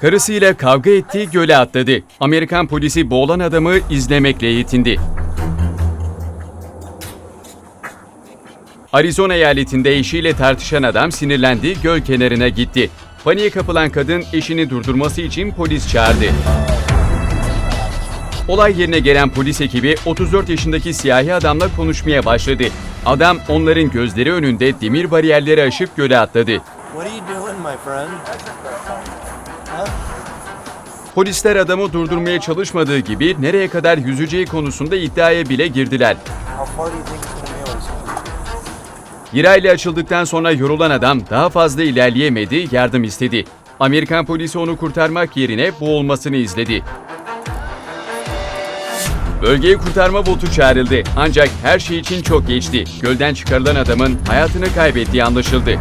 Karısıyla kavga etti, göle atladı. Amerikan polisi boğulan adamı izlemekle yetindi. Arizona eyaletinde eşiyle tartışan adam sinirlendi, göl kenarına gitti. Paniğe kapılan kadın eşini durdurması için polis çağırdı. Olay yerine gelen polis ekibi 34 yaşındaki siyahi adamla konuşmaya başladı. Adam onların gözleri önünde demir bariyerleri aşıp göle atladı. Polisler adamı durdurmaya çalışmadığı gibi nereye kadar yüzeceği konusunda iddiaya bile girdiler. Virayla açıldıktan sonra yorulan adam daha fazla ilerleyemedi, yardım istedi. Amerikan polisi onu kurtarmak yerine boğulmasını izledi. Bölgeye kurtarma botu çağrıldı ancak her şey için çok geçti. Gölden çıkarılan adamın hayatını kaybettiği anlaşıldı.